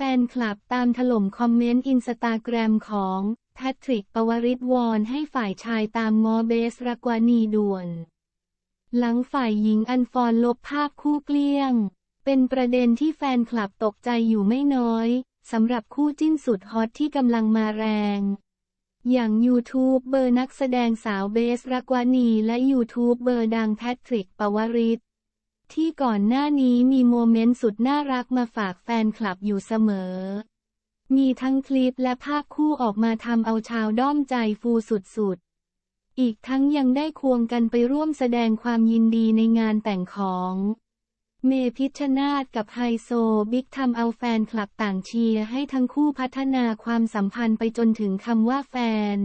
แฟนคลับตามถล่มคอมเมนต์อินสตาแกรมของแพทริกปวริศวอนให้ฝ่ายชายตามงอเบสรักวานีด่วน หลังฝ่ายหญิงอันฟอนลบภาพคู่เกลี้ยง เป็นประเด็นที่แฟนคลับตกใจอยู่ไม่น้อยสำหรับคู่จิ้นสุดฮอตที่กำลังมาแรง อย่างยูทูบเบอร์นักแสดงสาวเบสรักวานีและยูทูบเบอร์ดังแพทริกปวริศ ที่ก่อนหน้านี้มีโมเมนต์สุดน่ารักมาฝากแฟนคลับอยู่เสมอ มีทั้งคลิปและภาพคู่ออกมาทำเอาชาวด้อมใจฟูสุดๆ อีกทั้งยังได้ควงกันไปร่วมแสดงความยินดีในงานแต่งของ เมพิชนาธกับไฮโซบิ๊กทำเอาแฟนคลับต่างเชียร์ให้ทั้งคู่พัฒนาความสัมพันธ์ไปจนถึงคำว่าแฟน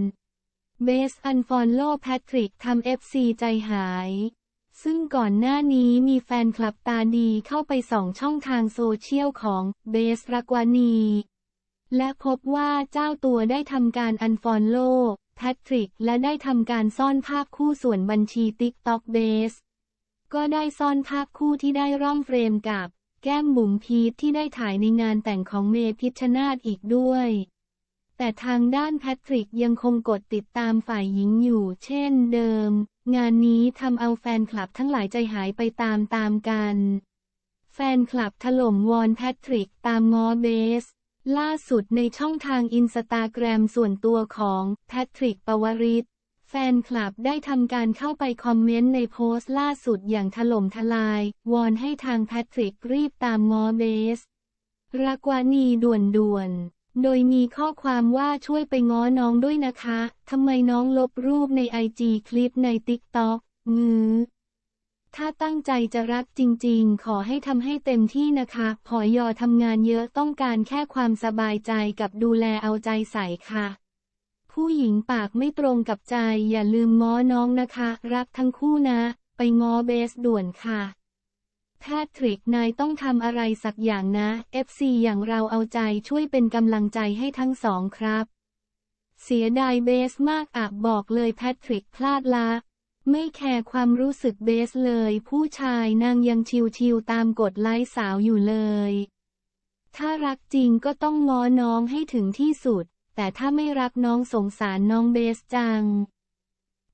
เบสอันฟอนโลแพทริกทำเอฟซีใจหาย ซึ่งก่อนหน้านี้มีแฟนคลับตาดีเข้าไปส่องช่องทางโซเชียลของเบสรักวานี และพบว่าเจ้าตัวได้ทำการอันฟอนโลแพทริก และได้ทำการซ่อนภาพคู่ส่วนบัญชีติ๊กต็อกเบส ก็ได้ซ่อนภาพคู่ที่ได้ร่องเฟรมกับ แก้มบุ๋มพีทที่ได้ถ่ายในงานแต่งของเมพิชชนาธอีกด้วย แต่ทางด้านแพทริกยังคงกดติดตามฝ่ายหญิงอยู่เช่นเดิม งานนี้ทำเอาแฟนคลับทั้งหลายใจหายไปตามตามกัน แฟนคลับถล่มวอนแพทริกตามงอเบส ล่าสุดในช่องทางอินสตาแกรมส่วนตัวของแพทริกปวริศแฟนคลับได้ทำการเข้าไปคอมเมนต์ในโพสต์ล่าสุดอย่างถล่มทลาย วอนให้ทางแพทริกรีบตามงอเบส รักวานีด่วนด่วน โดยมีข้อความว่าช่วยไปง้อน้องด้วยนะคะ ทำไมน้องลบรูปในไอจีคลิปในติ๊กต็อกงือถ้าตั้งใจจะรักจริงๆ ขอให้ทำให้เต็มที่นะคะพอยอทำงานเยอะต้องการแค่ความสบายใจกับดูแลเอาใจใส่ค่ะ ผู้หญิงปากไม่ตรงกับใจอย่าลืมง้อน้องนะคะ รักทั้งคู่นะ ไปง้อเบสด่วนค่ะ แพทริกนายต้องทำอะไรสักอย่างนะ FC อย่างเราเอาใจช่วยเป็นกำลังใจให้ทั้งสองครับ เสียดายเบสมากอะบอกเลยแพทริกพลาดละ ไม่แคร์ความรู้สึกเบสเลย ผู้ชายนางยังชิวๆตามกดไลค์สาวอยู่เลย ถ้ารักจริงก็ต้องง้อน้องให้ถึงที่สุด แต่ถ้าไม่รักน้องสงสารน้องเบสจัง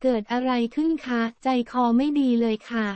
เกิดอะไรขึ้นคะ ใจคอไม่ดีเลยค่ะ